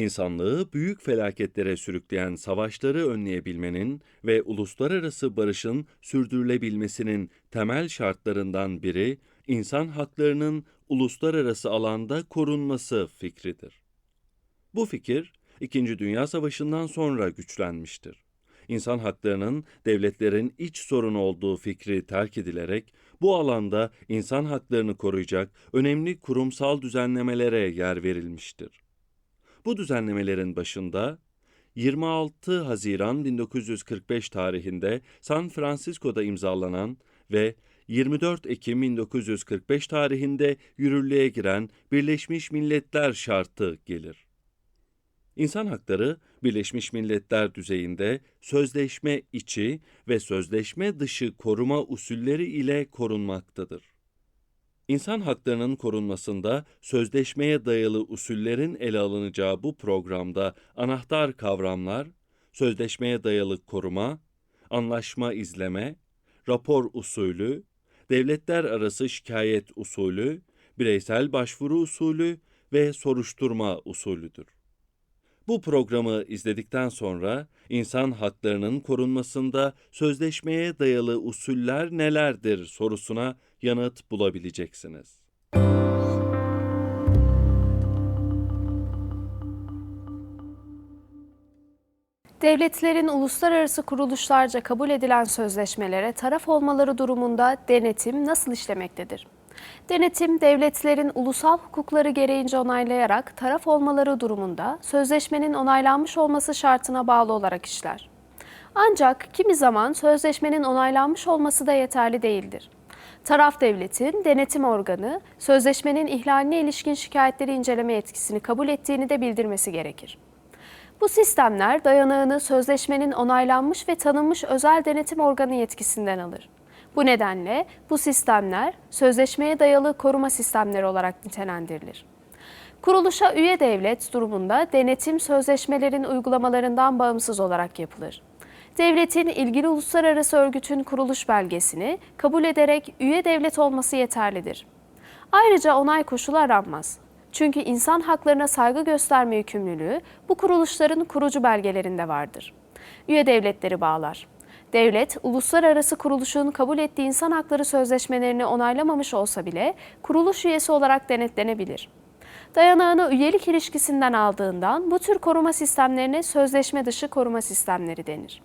İnsanlığı büyük felaketlere sürükleyen savaşları önleyebilmenin ve uluslararası barışın sürdürülebilmesinin temel şartlarından biri insan haklarının uluslararası alanda korunması fikridir. Bu fikir İkinci Dünya Savaşı'ndan sonra güçlenmiştir. İnsan haklarının devletlerin iç sorun olduğu fikri terk edilerek bu alanda insan haklarını koruyacak önemli kurumsal düzenlemelere yer verilmiştir. Bu düzenlemelerin başında 26 Haziran 1945 tarihinde San Francisco'da imzalanan ve 24 Ekim 1945 tarihinde yürürlüğe giren Birleşmiş Milletler Şartı gelir. İnsan hakları Birleşmiş Milletler düzeyinde sözleşme içi ve sözleşme dışı koruma usulleri ile korunmaktadır. İnsan haklarının korunmasında sözleşmeye dayalı usullerin ele alınacağı bu programda anahtar kavramlar, sözleşmeye dayalı koruma, anlaşma izleme, rapor usulü, devletler arası şikayet usulü, bireysel başvuru usulü ve soruşturma usulüdür. Bu programı izledikten sonra insan haklarının korunmasında sözleşmeye dayalı usuller nelerdir sorusuna yanıt bulabileceksiniz. Devletlerin uluslararası kuruluşlarca kabul edilen sözleşmelere taraf olmaları durumunda denetim nasıl işlemektedir? Denetim, devletlerin ulusal hukukları gereğince onaylayarak taraf olmaları durumunda sözleşmenin onaylanmış olması şartına bağlı olarak işler. Ancak kimi zaman sözleşmenin onaylanmış olması da yeterli değildir. Taraf devletin denetim organı sözleşmenin ihlaline ilişkin şikayetleri inceleme yetkisini kabul ettiğini de bildirmesi gerekir. Bu sistemler dayanağını sözleşmenin onaylanmış ve tanınmış özel denetim organı yetkisinden alır. Bu nedenle bu sistemler sözleşmeye dayalı koruma sistemleri olarak nitelendirilir. Kuruluşa üye devlet durumunda denetim sözleşmelerin uygulamalarından bağımsız olarak yapılır. Devletin ilgili uluslararası örgütün kuruluş belgesini kabul ederek üye devlet olması yeterlidir. Ayrıca onay koşulu aranmaz. Çünkü insan haklarına saygı gösterme yükümlülüğü bu kuruluşların kurucu belgelerinde vardır. Üye devletleri bağlar. Devlet, uluslararası kuruluşun kabul ettiği insan hakları sözleşmelerini onaylamamış olsa bile kuruluş üyesi olarak denetlenebilir. Dayanağını üyelik ilişkisinden aldığından bu tür koruma sistemlerine sözleşme dışı koruma sistemleri denir.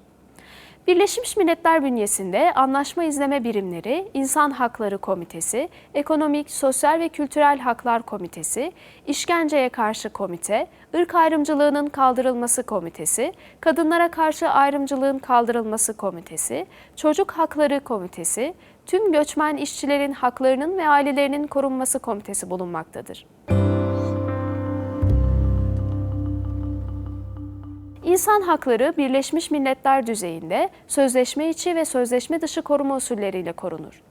Birleşmiş Milletler bünyesinde anlaşma izleme birimleri İnsan Hakları Komitesi, Ekonomik, Sosyal ve Kültürel Haklar Komitesi, İşkenceye Karşı Komite, Irk Ayrımcılığının Kaldırılması Komitesi, Kadınlara Karşı Ayrımcılığın Kaldırılması Komitesi, Çocuk Hakları Komitesi, tüm göçmen işçilerin haklarının ve ailelerinin korunması komitesi bulunmaktadır. İnsan hakları Birleşmiş Milletler düzeyinde sözleşme içi ve sözleşme dışı koruma usulleriyle korunur.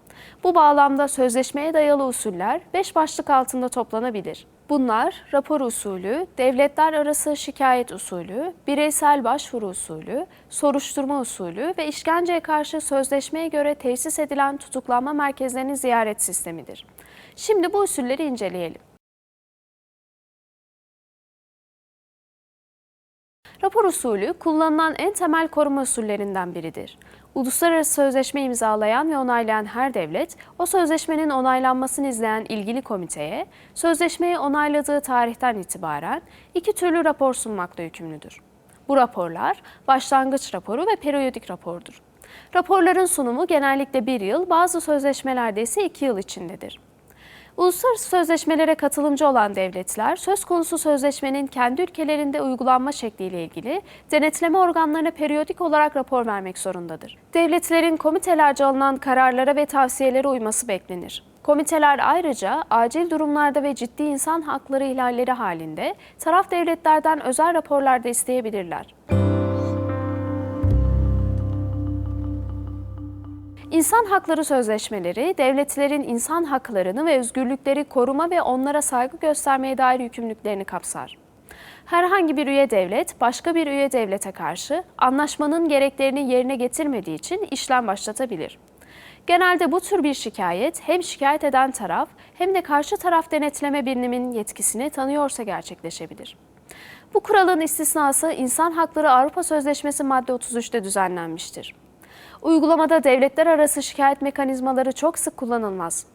Bu bağlamda sözleşmeye dayalı usuller beş başlık altında toplanabilir. Bunlar rapor usulü, devletler arası şikayet usulü, bireysel başvuru usulü, soruşturma usulü ve işkenceye karşı sözleşmeye göre tesis edilen tutuklanma merkezlerinin ziyaret sistemidir. Şimdi bu usulleri inceleyelim. Rapor usulü kullanılan en temel koruma usullerinden biridir. Uluslararası sözleşme imzalayan ve onaylayan her devlet, o sözleşmenin onaylanmasını izleyen ilgili komiteye, sözleşmeyi onayladığı tarihten itibaren iki türlü rapor sunmakla yükümlüdür. Bu raporlar başlangıç raporu ve periyodik rapordur. Raporların sunumu genellikle bir yıl, bazı sözleşmelerde ise iki yıl içindedir. Uluslararası sözleşmelere katılımcı olan devletler, söz konusu sözleşmenin kendi ülkelerinde uygulanma şekliyle ilgili denetleme organlarına periyodik olarak rapor vermek zorundadır. Devletlerin komitelerce alınan kararlara ve tavsiyelere uyması beklenir. Komiteler ayrıca acil durumlarda ve ciddi insan hakları ihlalleri halinde taraf devletlerden özel raporlar da isteyebilirler. İnsan hakları sözleşmeleri, devletlerin insan haklarını ve özgürlükleri koruma ve onlara saygı göstermeye dair yükümlülüklerini kapsar. Herhangi bir üye devlet, başka bir üye devlete karşı anlaşmanın gereklerini yerine getirmediği için işlem başlatabilir. Genelde bu tür bir şikayet hem şikayet eden taraf hem de karşı taraf denetleme biriminin yetkisini tanıyorsa gerçekleşebilir. Bu kuralın istisnası İnsan Hakları Avrupa Sözleşmesi madde 33'te düzenlenmiştir. Uygulamada devletler arası şikayet mekanizmaları çok sık kullanılmaz.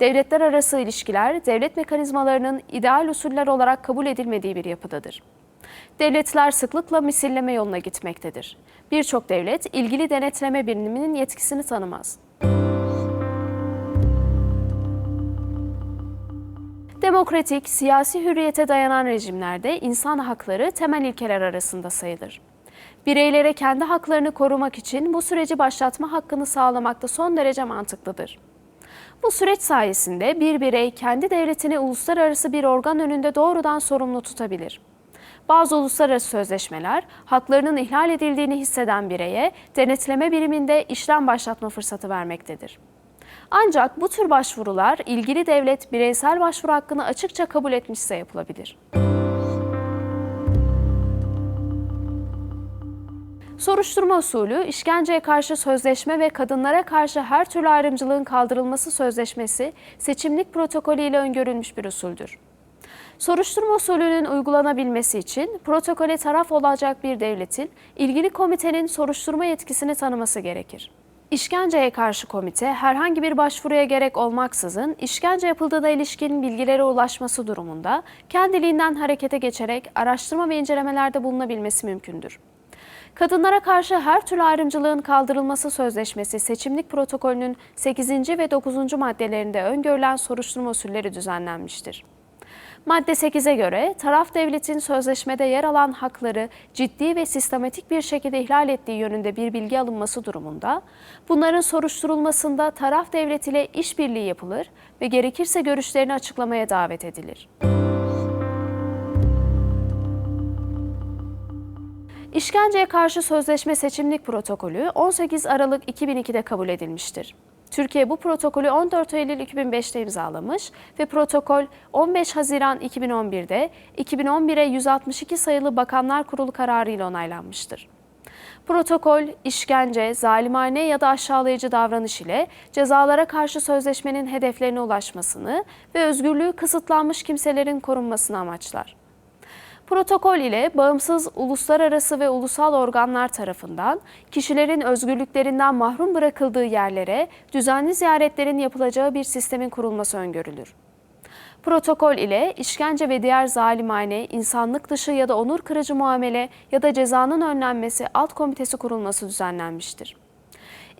Devletler arası ilişkiler, devlet mekanizmalarının ideal usuller olarak kabul edilmediği bir yapıdadır. Devletler sıklıkla misilleme yoluna gitmektedir. Birçok devlet ilgili denetleme biriminin yetkisini tanımaz. Demokratik, siyasi hürriyete dayanan rejimlerde insan hakları temel ilkeler arasında sayılır. Bireylere kendi haklarını korumak için bu süreci başlatma hakkını sağlamak da son derece mantıklıdır. Bu süreç sayesinde bir birey kendi devletini uluslararası bir organ önünde doğrudan sorumlu tutabilir. Bazı uluslararası sözleşmeler haklarının ihlal edildiğini hisseden bireye denetleme biriminde işlem başlatma fırsatı vermektedir. Ancak bu tür başvurular ilgili devlet bireysel başvuru hakkını açıkça kabul etmişse yapılabilir. Soruşturma usulü, işkenceye karşı sözleşme ve kadınlara karşı her türlü ayrımcılığın kaldırılması sözleşmesi seçimlik protokolü ile öngörülmüş bir usuldür. Soruşturma usulünün uygulanabilmesi için protokole taraf olacak bir devletin ilgili komitenin soruşturma yetkisini tanıması gerekir. İşkenceye karşı komite herhangi bir başvuruya gerek olmaksızın işkence yapıldığına ilişkin bilgilere ulaşması durumunda kendiliğinden harekete geçerek araştırma ve incelemelerde bulunabilmesi mümkündür. Kadınlara karşı her türlü ayrımcılığın kaldırılması sözleşmesi seçimlik protokolünün 8. ve 9. maddelerinde öngörülen soruşturma usulleri düzenlenmiştir. Madde 8'e göre taraf devletin sözleşmede yer alan hakları ciddi ve sistematik bir şekilde ihlal ettiği yönünde bir bilgi alınması durumunda bunların soruşturulmasında taraf devlet ile işbirliği yapılır ve gerekirse görüşlerini açıklamaya davet edilir. İşkenceye karşı sözleşme seçimlik protokolü 18 Aralık 2002'de kabul edilmiştir. Türkiye bu protokolü 14 Eylül 2005'te imzalamış ve protokol 15 Haziran 2011'de 2011'e 162 sayılı Bakanlar Kurulu kararı ile onaylanmıştır. Protokol, işkence, zalimane ya da aşağılayıcı davranış ile cezalara karşı sözleşmenin hedeflerine ulaşmasını ve özgürlüğü kısıtlanmış kimselerin korunmasını amaçlar. Protokol ile bağımsız uluslararası ve ulusal organlar tarafından kişilerin özgürlüklerinden mahrum bırakıldığı yerlere düzenli ziyaretlerin yapılacağı bir sistemin kurulması öngörülür. Protokol ile işkence ve diğer zalimane, insanlık dışı ya da onur kırıcı muamele ya da cezanın önlenmesi alt komitesi kurulması düzenlenmiştir.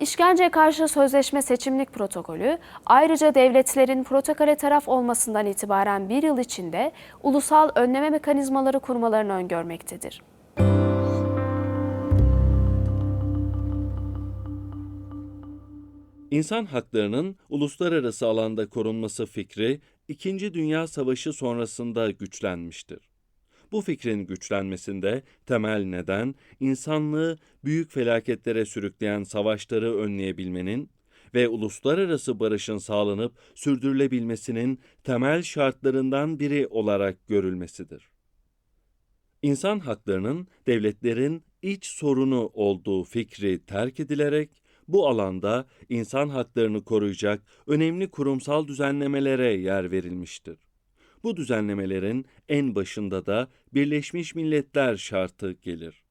İşkenceye karşı sözleşme seçimlik protokolü ayrıca devletlerin protokole taraf olmasından itibaren bir yıl içinde ulusal önleme mekanizmaları kurmalarını öngörmektedir. İnsan haklarının uluslararası alanda korunması fikri, İkinci Dünya Savaşı sonrasında güçlenmiştir. Bu fikrin güçlenmesinde temel neden, insanlığı büyük felaketlere sürükleyen savaşları önleyebilmenin ve uluslararası barışın sağlanıp sürdürülebilmesinin temel şartlarından biri olarak görülmesidir. İnsan haklarının devletlerin iç sorunu olduğu fikri terk edilerek bu alanda insan haklarını koruyacak önemli kurumsal düzenlemelere yer verilmiştir. Bu düzenlemelerin en başında da Birleşmiş Milletler şartı gelir.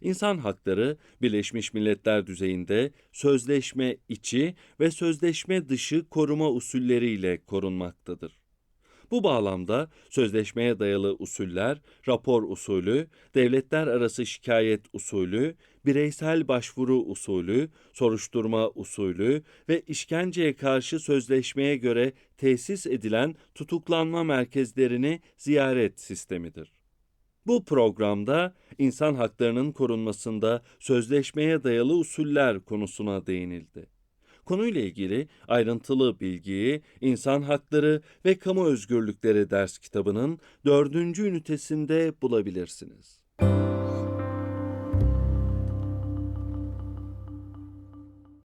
İnsan hakları Birleşmiş Milletler düzeyinde sözleşme içi ve sözleşme dışı koruma usulleriyle korunmaktadır. Bu bağlamda sözleşmeye dayalı usuller, rapor usulü, devletler arası şikayet usulü, bireysel başvuru usulü, soruşturma usulü ve işkenceye karşı sözleşmeye göre tesis edilen tutuklanma merkezlerini ziyaret sistemidir. Bu programda insan haklarının korunmasında sözleşmeye dayalı usuller konusuna değinildi. Konuyla ilgili ayrıntılı bilgiyi İnsan Hakları ve Kamu Özgürlükleri ders kitabının dördüncü ünitesinde bulabilirsiniz.